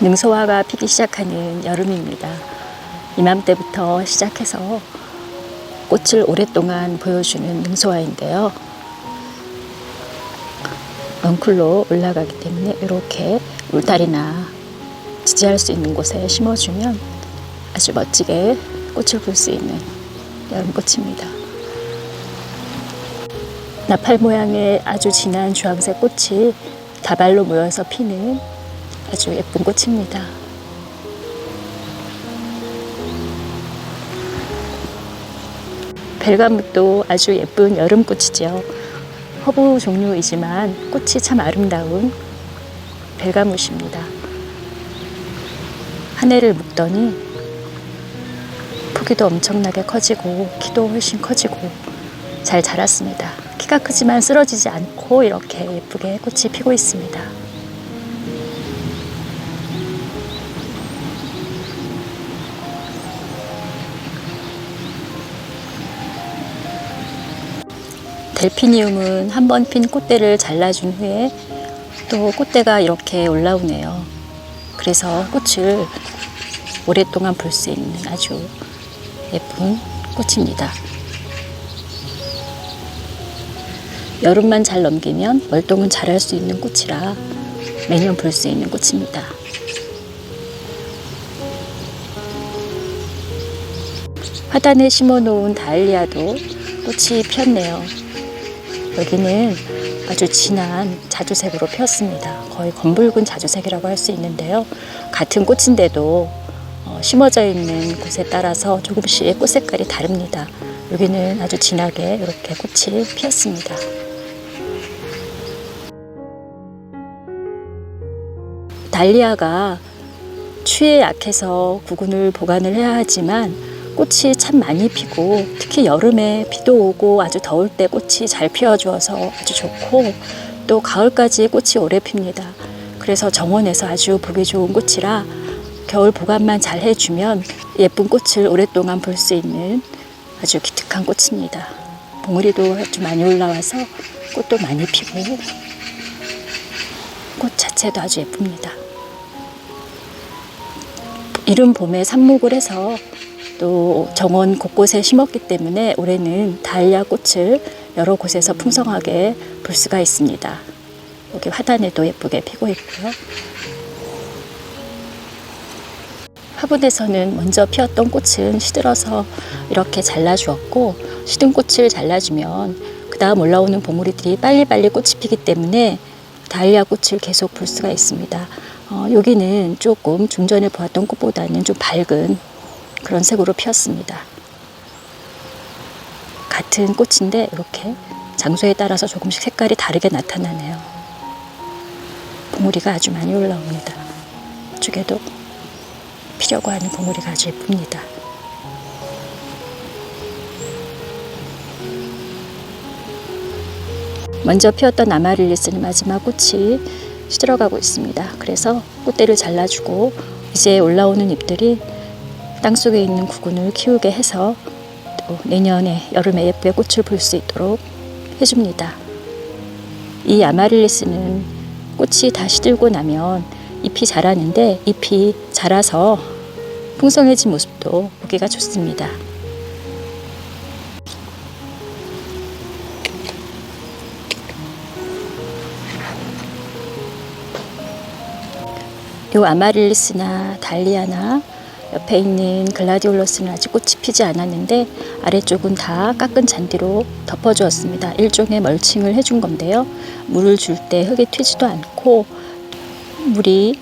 능소화가 피기 시작하는 여름입니다. 이맘때부터 시작해서 꽃을 오랫동안 보여주는 능소화인데요. 넝쿨로 올라가기 때문에 이렇게 울타리나 지지할 수 있는 곳에 심어주면 아주 멋지게 꽃을 볼 수 있는 여름꽃입니다. 나팔 모양의 아주 진한 주황색 꽃이 다발로 모여서 피는 아주 예쁜 꽃입니다. 벨가묵도 아주 예쁜 여름꽃이죠. 허브 종류이지만 꽃이 참 아름다운 벨가묵입니다. 한 해를 묵더니 포기도 엄청나게 커지고 키도 훨씬 커지고 잘 자랐습니다. 키가 크지만 쓰러지지 않고 이렇게 예쁘게 꽃이 피고 있습니다. 델피니움은 한 번 핀 꽃대를 잘라준 후에 또 꽃대가 이렇게 올라오네요. 그래서 꽃을 오랫동안 볼 수 있는 아주 예쁜 꽃입니다. 여름만 잘 넘기면 월동은 잘할 수 있는 꽃이라 매년 볼 수 있는 꽃입니다. 화단에 심어 놓은 다알리아도 꽃이 피었네요. 여기는 아주 진한 자주색으로 피었습니다. 거의 검붉은 자주색이라고 할 수 있는데요. 같은 꽃인데도 어, 심어져 있는 곳에 따라서 조금씩 꽃 색깔이 다릅니다. 여기는 아주 진하게 이렇게 꽃이 피었습니다. 달리아가 추위에 약해서 구근을 보관을 해야 하지만 꽃이 참 많이 피고 특히 여름에 비도 오고 아주 더울 때 꽃이 잘 피어주어서 아주 좋고 또 가을까지 꽃이 오래 핍니다. 그래서 정원에서 아주 보기 좋은 꽃이라 겨울 보관만 잘 해주면 예쁜 꽃을 오랫동안 볼 수 있는 아주 기특한 꽃입니다. 봉우리도 아주 많이 올라와서 꽃도 많이 피고 꽃 자체도 아주 예쁩니다. 이른 봄에 삽목을 해서 또 정원 곳곳에 심었기 때문에 올해는 다이아 꽃을 여러 곳에서 풍성하게 볼 수가 있습니다. 여기 화단에도 예쁘게 피고 있고요. 화분에서는 먼저 피었던 꽃은 시들어서 이렇게 잘라주었고 시든 꽃을 잘라주면 그 다음 올라오는 봉우리들이 빨리빨리 꽃이 피기 때문에 다이아 꽃을 계속 볼 수가 있습니다. 어, 여기는 조금 좀 전에 보았던 꽃보다는 좀 밝은 그런 색으로 피었습니다. 같은 꽃인데 이렇게 장소에 따라서 조금씩 색깔이 다르게 나타나네요. 봉우리가 아주 많이 올라옵니다. 이쪽에도 피려고 하는 봉우리가 아주 예쁩니다. 먼저 피었던 아마릴리스는 마지막 꽃이 시들어가고 있습니다. 그래서 꽃대를 잘라주고 이제 올라오는 잎들이 땅속에 있는 구근을 키우게 해서 또 내년에 여름에 예쁘게 꽃을 볼 수 있도록 해줍니다. 이 아마릴리스는 꽃이 다 시 들고 나면 잎이 자라는데 잎이 자라서 풍성해진 모습도 보기가 좋습니다. 요 아마릴리스나 달리아나 옆에 있는 글라디올러스는 아직 꽃이 피지 않았는데 아래쪽은 다 깎은 잔디로 덮어주었습니다. 일종의 멀칭을 해준 건데요. 물을 줄 때 흙이 튀지도 않고 물이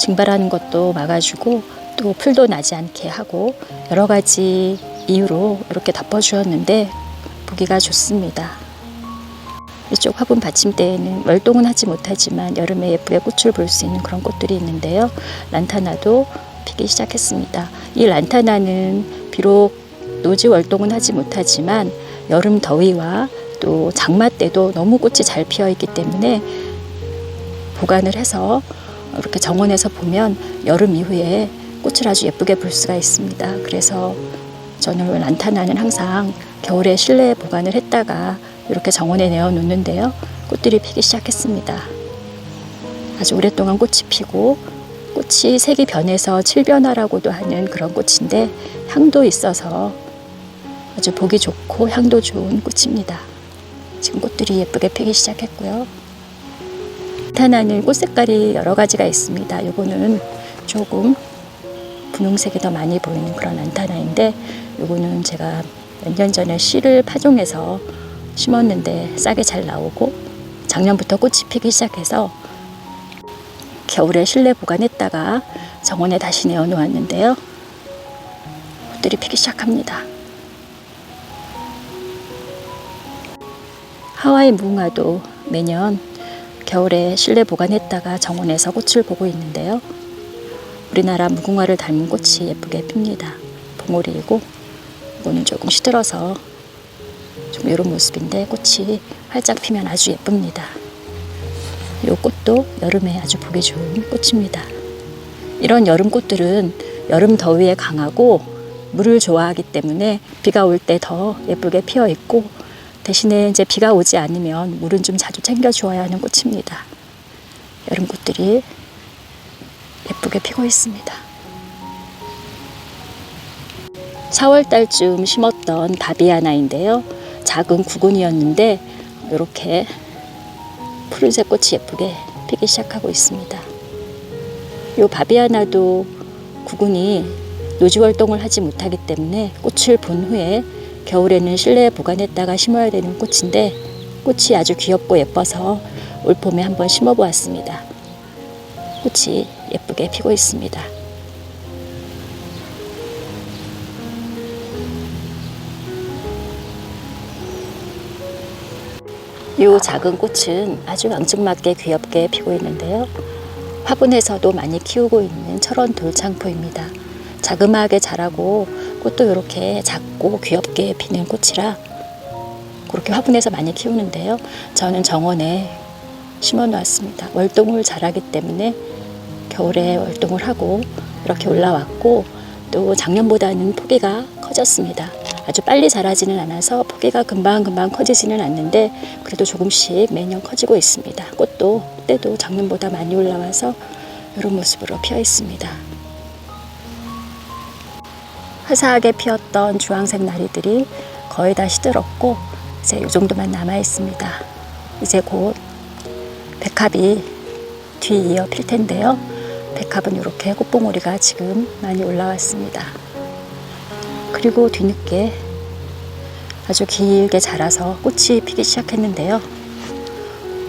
증발하는 것도 막아주고 또 풀도 나지 않게 하고 여러 가지 이유로 이렇게 덮어주었는데 보기가 좋습니다. 이쪽 화분 받침대에는 월동은 하지 못하지만 여름에 예쁘게 꽃을 볼 수 있는 그런 꽃들이 있는데요. 란타나도 피기 시작했습니다. 이 란타나는 비록 노지 월동은 하지 못하지만 여름 더위와 또 장마 때도 너무 꽃이 잘 피어 있기 때문에 보관을 해서 이렇게 정원에서 보면 여름 이후에 꽃을 아주 예쁘게 볼 수가 있습니다. 그래서 저는 란타나는 항상 겨울에 실내에 보관을 했다가 이렇게 정원에 내어 놓는데요. 꽃들이 피기 시작했습니다. 아주 오랫동안 꽃이 피고 꽃이 색이 변해서 칠변화라고도 하는 그런 꽃인데 향도 있어서 아주 보기 좋고 향도 좋은 꽃입니다. 지금 꽃들이 예쁘게 피기 시작했고요. 나타나는 꽃 색깔이 여러 가지가 있습니다. 요거는 조금 분홍색이 더 많이 보이는 그런 안타나인데 요거는 제가 몇 년 전에 씨를 파종해서 심었는데 싹이 잘 나오고 작년부터 꽃이 피기 시작해서 겨울에 실내 보관했다가 정원에 다시 내어 놓았는데요. 꽃들이 피기 시작합니다. 하와이 무궁화도 매년 겨울에 실내 보관했다가 정원에서 꽃을 보고 있는데요. 우리나라 무궁화를 닮은 꽃이 예쁘게 핍니다. 봉오리이고 이거는 조금 시들어서 좀 이런 모습인데 꽃이 활짝 피면 아주 예쁩니다. 이 꽃도 여름에 아주 보기 좋은 꽃입니다. 이런 여름 꽃들은 여름 더위에 강하고 물을 좋아하기 때문에 비가 올 때 더 예쁘게 피어 있고 대신에 이제 비가 오지 않으면 물은 좀 자주 챙겨 주어야 하는 꽃입니다. 여름 꽃들이 예쁘게 피고 있습니다. 4월 달쯤 심었던 바비아나인데요. 작은 구근이었는데 이렇게 푸른색 꽃이 예쁘게 피기 시작하고 있습니다. 이 바비아나도 구근이 노지 활동을 하지 못하기 때문에 꽃을 본 후에 겨울에는 실내에 보관했다가 심어야 되는 꽃인데 꽃이 아주 귀엽고 예뻐서 올 봄에 한번 심어 보았습니다. 꽃이 예쁘게 피고 있습니다. 이 작은 꽃은 아주 앙증맞게 귀엽게 피고 있는데요. 화분에서도 많이 키우고 있는 철원 돌창포입니다. 자그마하게 자라고 꽃도 이렇게 작고 귀엽게 피는 꽃이라 그렇게 화분에서 많이 키우는데요. 저는 정원에 심어 놓았습니다. 월동을 잘하기 때문에 겨울에 월동을 하고 이렇게 올라왔고 또 작년보다는 포기가 커졌습니다. 아주 빨리 자라지는 않아서 포기가 금방금방 커지지는 않는데 그래도 조금씩 매년 커지고 있습니다. 꽃도 때도 작년보다 많이 올라와서 이런 모습으로 피어 있습니다. 화사하게 피었던 주황색 나리들이 거의 다 시들었고 이제 이 정도만 남아 있습니다. 이제 곧 백합이 뒤이어 필 텐데요. 백합은 이렇게 꽃봉오리가 지금 많이 올라왔습니다. 그리고 뒤늦게 아주 길게 자라서 꽃이 피기 시작했는데요.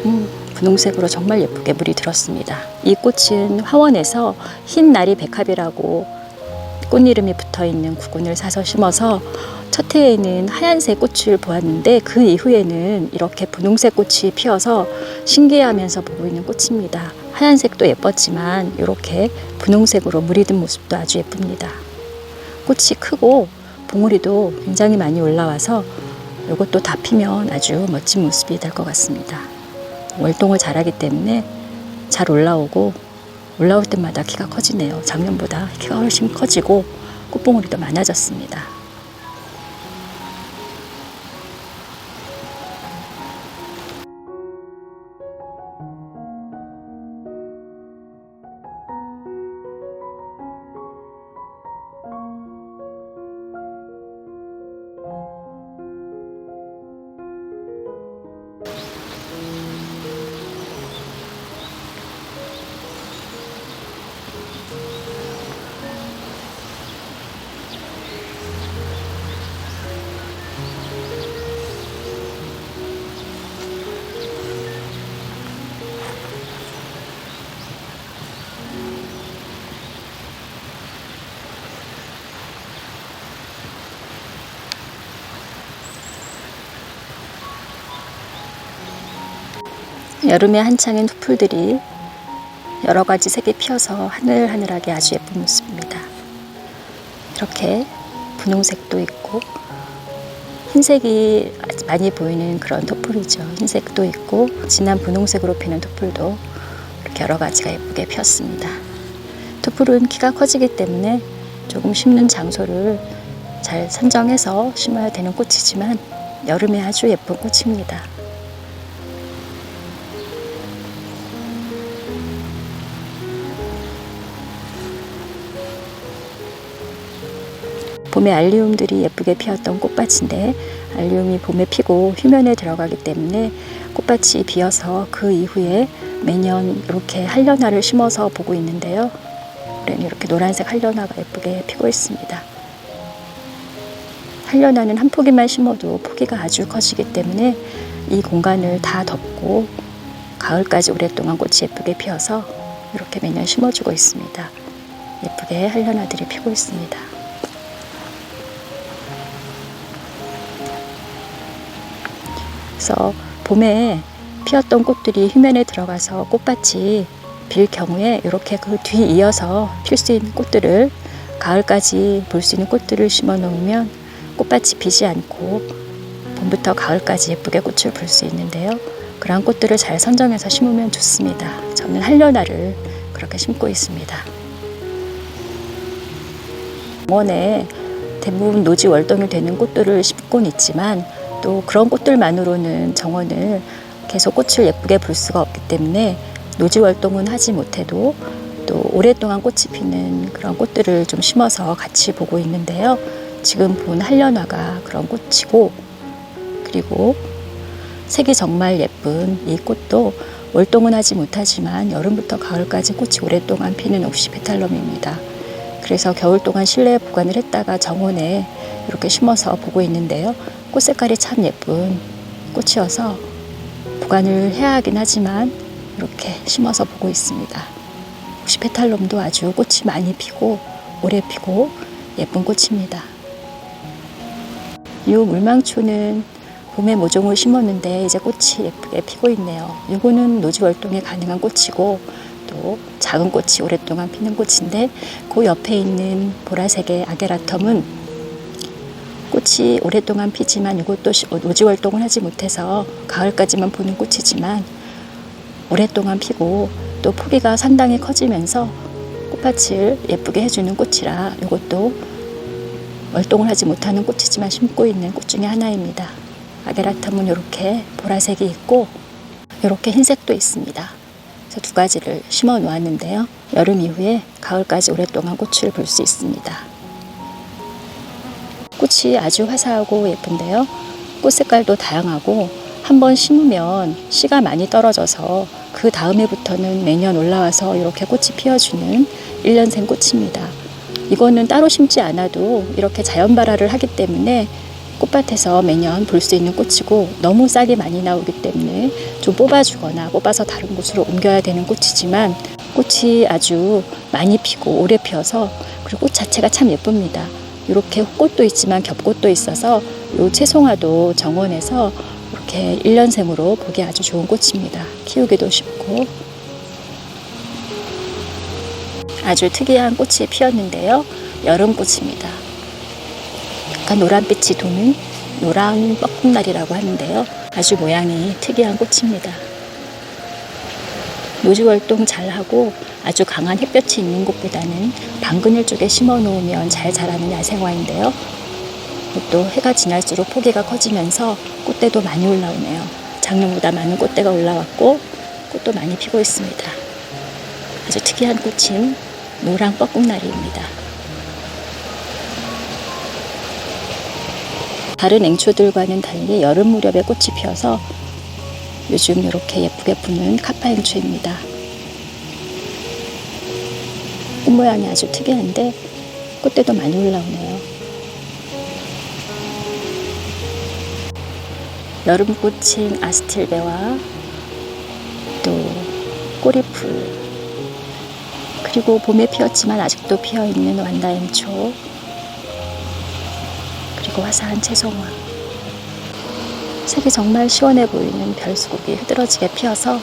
음, 분홍색으로 정말 예쁘게 물이 들었습니다. 이 꽃은 화원에서 흰 나리 백합이라고 꽃 이름이 붙어 있는 구근을 사서 심어서 첫 해에는 하얀색 꽃을 보았는데 그 이후에는 이렇게 분홍색 꽃이 피어서 신기해하면서 보고 있는 꽃입니다. 하얀색도 예뻤지만 이렇게 분홍색으로 물이 든 모습도 아주 예쁩니다. 꽃이 크고 봉우리도 굉장히 많이 올라와서 이것도 다 피면 아주 멋진 모습이 될 것 같습니다. 월동을 잘하기 때문에 잘 올라오고 올라올 때마다 키가 커지네요. 작년보다 키가 훨씬 커지고 꽃봉오리도 많아졌습니다. 여름에 한창인 푸풀들이 여러 가지 색이 피어서 하늘하늘하게 아주 예쁜 모습입니다. 이렇게 분홍색도 있고 흰색이 많이 보이는 그런 토플이죠. 흰색도 있고 진한 분홍색으로 피는 토플도 이렇게 여러 가지가 예쁘게 피었습니다. 토플은 키가 커지기 때문에 조금 심는 장소를 잘 선정해서 심어야 되는 꽃이지만 여름에 아주 예쁜 꽃입니다. 봄에 알리움들이 예쁘게 피었던 꽃밭인데 알리움이 봄에 피고 휴면에 들어가기 때문에 꽃밭이 비어서 그 이후에 매년 이렇게 한려나를 심어서 보고 있는데요. 이렇게 노란색 한려나가 예쁘게 피고 있습니다. 한려나는 한 포기만 심어도 포기가 아주 커지기 때문에 이 공간을 다 덮고 가을까지 오랫동안 꽃이 예쁘게 피어서 이렇게 매년 심어주고 있습니다. 예쁘게 한려나들이 피고 있습니다. 그래서 봄에 피었던 꽃들이 휴면에 들어가서 꽃밭이 빌 경우에 이렇게 그 뒤 이어서 필 수 있는 꽃들을 가을까지 볼 수 있는 꽃들을 심어 놓으면 꽃밭이 비지 않고 봄부터 가을까지 예쁘게 꽃을 볼 수 있는데요. 그러한 꽃들을 잘 선정해서 심으면 좋습니다. 저는 한려나를 그렇게 심고 있습니다. 원에 대부분 노지 월동이 되는 꽃들을 심곤 있지만 또 그런 꽃들만으로는 정원을 계속 꽃을 예쁘게 볼 수가 없기 때문에 노지 월동은 하지 못해도 또 오랫동안 꽃이 피는 그런 꽃들을 좀 심어서 같이 보고 있는데요. 지금 본 한련화가 그런 꽃이고 그리고 색이 정말 예쁜 이 꽃도 월동은 하지 못하지만 여름부터 가을까지 꽃이 오랫동안 피는 옥시 페탈럼입니다. 그래서 겨울 동안 실내에 보관을 했다가 정원에 이렇게 심어서 보고 있는데요. 꽃 색깔이 참 예쁜 꽃이어서 보관을 해야 하긴 하지만 이렇게 심어서 보고 있습니다. 혹시 페탈롬도 아주 꽃이 많이 피고 오래 피고 예쁜 꽃입니다. 이 물망초는 봄에 모종을 심었는데 이제 꽃이 예쁘게 피고 있네요. 이거는 노지 월동에 가능한 꽃이고 또 작은 꽃이 오랫동안 피는 꽃인데 그 옆에 있는 보라색의 아게라텀은 꽃이 오랫동안 피지만 이것도 노지 월동을 하지 못해서 가을까지만 보는 꽃이지만 오랫동안 피고 또 포기가 상당히 커지면서 꽃밭을 예쁘게 해주는 꽃이라 이것도 월동을 하지 못하는 꽃이지만 심고 있는 꽃 중에 하나입니다. 아게라텀은 이렇게 보라색이 있고 이렇게 흰색도 있습니다. 그래서 두 가지를 심어 놓았는데요. 여름 이후에 가을까지 오랫동안 꽃을 볼 수 있습니다. 꽃이 아주 화사하고 예쁜데요. 꽃 색깔도 다양하고 한번 심으면 씨가 많이 떨어져서 그 다음 해부터는 매년 올라와서 이렇게 꽃이 피어주는 1년생 꽃입니다. 이거는 따로 심지 않아도 이렇게 자연 발화를 하기 때문에 꽃밭에서 매년 볼 수 있는 꽃이고 너무 싹이 많이 나오기 때문에 좀 뽑아주거나 뽑아서 다른 곳으로 옮겨야 되는 꽃이지만 꽃이 아주 많이 피고 오래 피어서 그리고 꽃 자체가 참 예쁩니다. 이렇게 꽃도 있지만 겹꽃도 있어서 이 채송화도 정원에서 이렇게 1년생으로 보기 아주 좋은 꽃입니다. 키우기도 쉽고 아주 특이한 꽃이 피었는데요. 여름꽃입니다. 약간 노란빛이 도는 노란 뻐꾹날이라고 하는데요. 아주 모양이 특이한 꽃입니다. 노지월동 잘하고 아주 강한 햇볕이 있는 곳보다는 방그늘 쪽에 심어 놓으면 잘 자라는 야생화인데요. 또 해가 지날수록 포기가 커지면서 꽃대도 많이 올라오네요. 작년보다 많은 꽃대가 올라왔고 꽃도 많이 피고 있습니다. 아주 특이한 꽃인 노랑 뻐꾹나리입니다. 다른 앵초들과는 달리 여름 무렵에 꽃이 피어서 요즘 이렇게 예쁘게 피는 카파앵초입니다. 꽃 모양이 아주 특이한데 꽃대도 많이 올라오네요. 여름 꽃인 아스틸베와 또 꼬리풀 그리고 봄에 피었지만 아직도 피어있는 완다엠초 그리고 화사한 채송화 색이 정말 시원해 보이는 별수국이 흐드러지게 피어서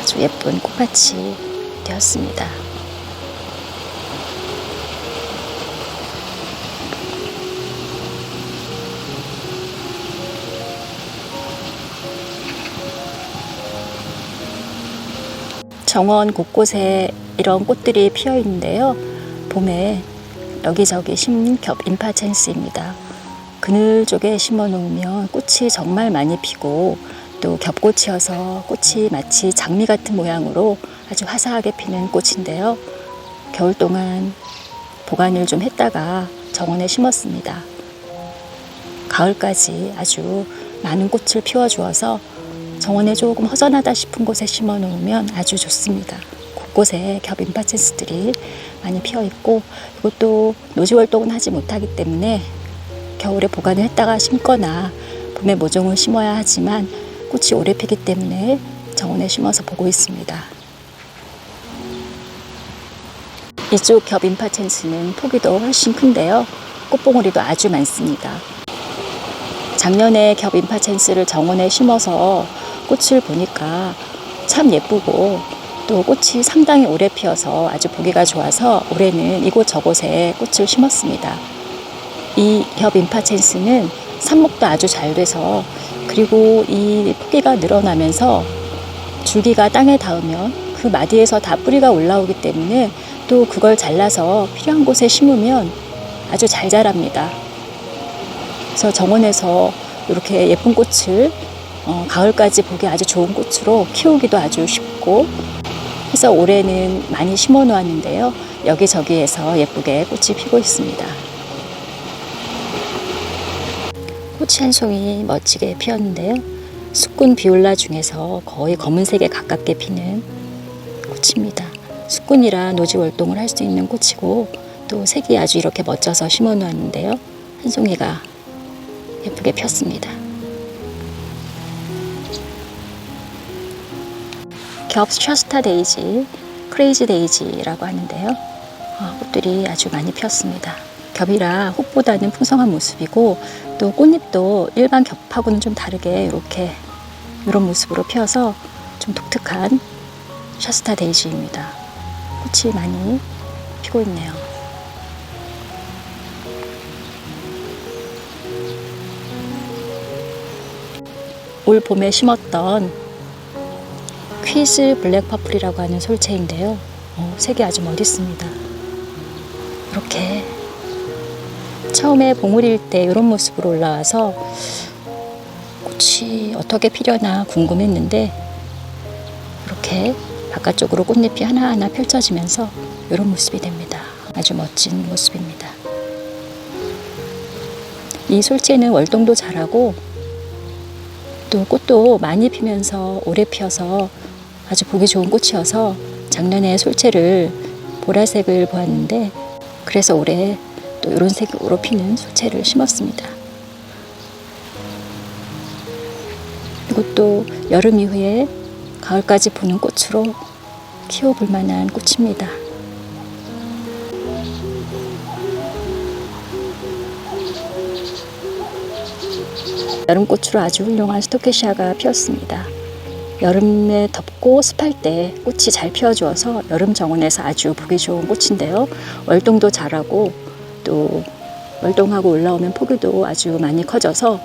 아주 예쁜 꽃밭이 되었습니다. 정원 곳곳에 이런 꽃들이 피어 있는데요. 봄에 여기저기 심는 겹 임파첸스입니다. 그늘 쪽에 심어 놓으면 꽃이 정말 많이 피고 또 겹꽃이어서 꽃이 마치 장미 같은 모양으로 아주 화사하게 피는 꽃인데요. 겨울 동안 보관을 좀 했다가 정원에 심었습니다. 가을까지 아주 많은 꽃을 피워주어서 정원에 조금 허전하다 싶은 곳에 심어 놓으면 아주 좋습니다. 곳곳에 겹 임파체스들이 많이 피어 있고 이것도 노지 활동은 하지 못하기 때문에 겨울에 보관을 했다가 심거나 봄에 모종을 심어야 하지만 꽃이 오래 피기 때문에 정원에 심어서 보고 있습니다. 이쪽 겹 임파체스는 폭이도 훨씬 큰데요. 꽃봉오리도 아주 많습니다. 작년에 겹 임파체스를 정원에 심어서 꽃을 보니까 참 예쁘고 또 꽃이 상당히 오래 피어서 아주 보기가 좋아서 올해는 이곳저곳에 꽃을 심었습니다. 이겹 임파체스는 삽목도 아주 잘 돼서 그리고 이 포기가 늘어나면서 줄기가 땅에 닿으면 그 마디에서 다 뿌리가 올라오기 때문에 또 그걸 잘라서 필요한 곳에 심으면 아주 잘 자랍니다. 그래서 정원에서 이렇게 예쁜 꽃을 어, 가을까지 보기 아주 좋은 꽃으로 키우기도 아주 쉽고 해서 올해는 많이 심어 놓았는데요. 여기저기에서 예쁘게 꽃이 피고 있습니다. 꽃이 한 송이 멋지게 피었는데요. 수꾼 비올라 중에서 거의 검은색에 가깝게 피는 꽃입니다. 수꾼이라 노지 월동을 할 수 있는 꽃이고 또 색이 아주 이렇게 멋져서 심어 놓았는데요. 한 송이가 예쁘게 폈습니다. 겹 셔스타 데이지, 크레이지 데이지라고 하는데요. 어, 꽃들이 아주 많이 피었습니다. 겹이라 꽃보다는 풍성한 모습이고 또 꽃잎도 일반 겹하고는 좀 다르게 이렇게 이런 모습으로 피어서 좀 독특한 셔스타 데이지입니다. 꽃이 많이 피고 있네요. 올 봄에 심었던 퀴즈 블랙 퍼플이라고 하는 솔채인데요. 어, 색이 아주 멋있습니다. 이렇게 처음에 봉우리일 때 이런 모습으로 올라와서 꽃이 어떻게 피려나 궁금했는데 이렇게 바깥쪽으로 꽃잎이 하나하나 펼쳐지면서 이런 모습이 됩니다. 아주 멋진 모습입니다. 이 솔채는 월동도 잘하고 또 꽃도 많이 피면서 오래 피어서 아주 보기 좋은 꽃이어서 작년에 솔채를 보라색을 보았는데 그래서 올해 또 이런 색으로 피는 솔채를 심었습니다. 이것도 여름 이후에 가을까지 보는 꽃으로 키워볼 만한 꽃입니다. 여름 꽃으로 아주 훌륭한 스토케시아가 피었습니다. 여름에 덥고 습할 때 꽃이 잘 피어주어서 여름 정원에서 아주 보기 좋은 꽃인데요. 월동도 잘하고 또 월동하고 올라오면 포기도 아주 많이 커져서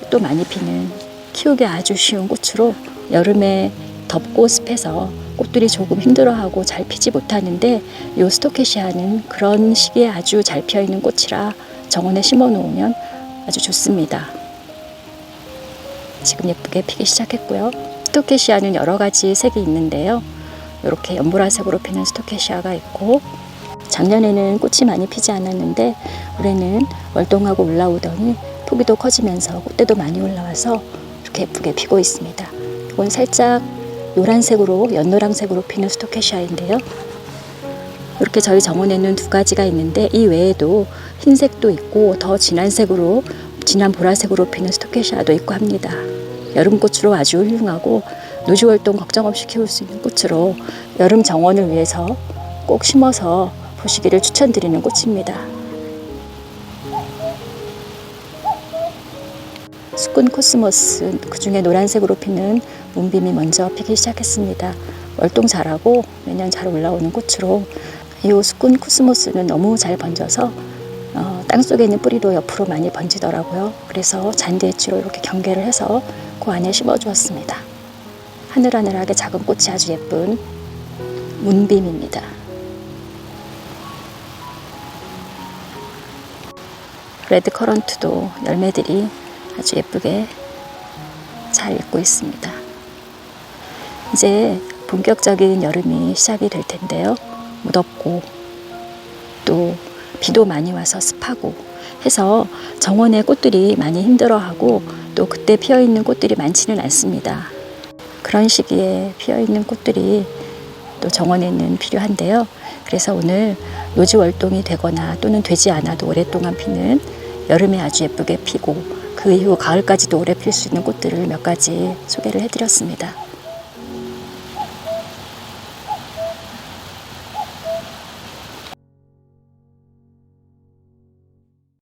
꽃도 많이 피는 키우기 아주 쉬운 꽃으로 여름에 덥고 습해서 꽃들이 조금 힘들어하고 잘 피지 못하는데 이 스토케시아는 그런 시기에 아주 잘 피어 있는 꽃이라 정원에 심어 놓으면 아주 좋습니다. 지금 예쁘게 피기 시작했고요. 스토케시아는 여러 가지 색이 있는데요. 이렇게 연보라색으로 피는 스토케시아가 있고 작년에는 꽃이 많이 피지 않았는데 올해는 월동하고 올라오더니 포기도 커지면서 꽃대도 많이 올라와서 이렇게 예쁘게 피고 있습니다. 이건 살짝 노란색으로 연노랑색으로 피는 스토케시아인데요. 이렇게 저희 정원에는 두 가지가 있는데 이 외에도 흰색도 있고 더 진한 색으로 진한 보라색으로 피는 스토케시아도 있고 합니다. 여름꽃으로 아주 훌륭하고 노지 활동 걱정 없이 키울 수 있는 꽃으로 여름 정원을 위해서 꼭 심어서 보시기를 추천드리는 꽃입니다. 수꾼 코스모스 그 중에 노란색으로 피는 문빔이 먼저 피기 시작했습니다. 월동 잘하고 매년 잘 올라오는 꽃으로 이 수꾼 코스모스는 너무 잘 번져서 어, 땅 속에 있는 뿌리도 옆으로 많이 번지더라고요. 그래서 잔디 엣지로 이렇게 경계를 해서 그 안에 심어 주었습니다. 하늘하늘하게 작은 꽃이 아주 예쁜 문빔입니다. 레드 커런트도 열매들이 아주 예쁘게 잘 익고 있습니다. 이제 본격적인 여름이 시작이 될 텐데요. 무덥고 또 비도 많이 와서 습하고 해서 정원의 꽃들이 많이 힘들어하고 또 그때 피어 있는 꽃들이 많지는 않습니다. 그런 시기에 피어 있는 꽃들이 또 정원에는 필요한데요. 그래서 오늘 노지 월동이 되거나 또는 되지 않아도 오랫동안 피는 여름에 아주 예쁘게 피고 그 이후 가을까지도 오래 필 수 있는 꽃들을 몇 가지 소개를 해드렸습니다.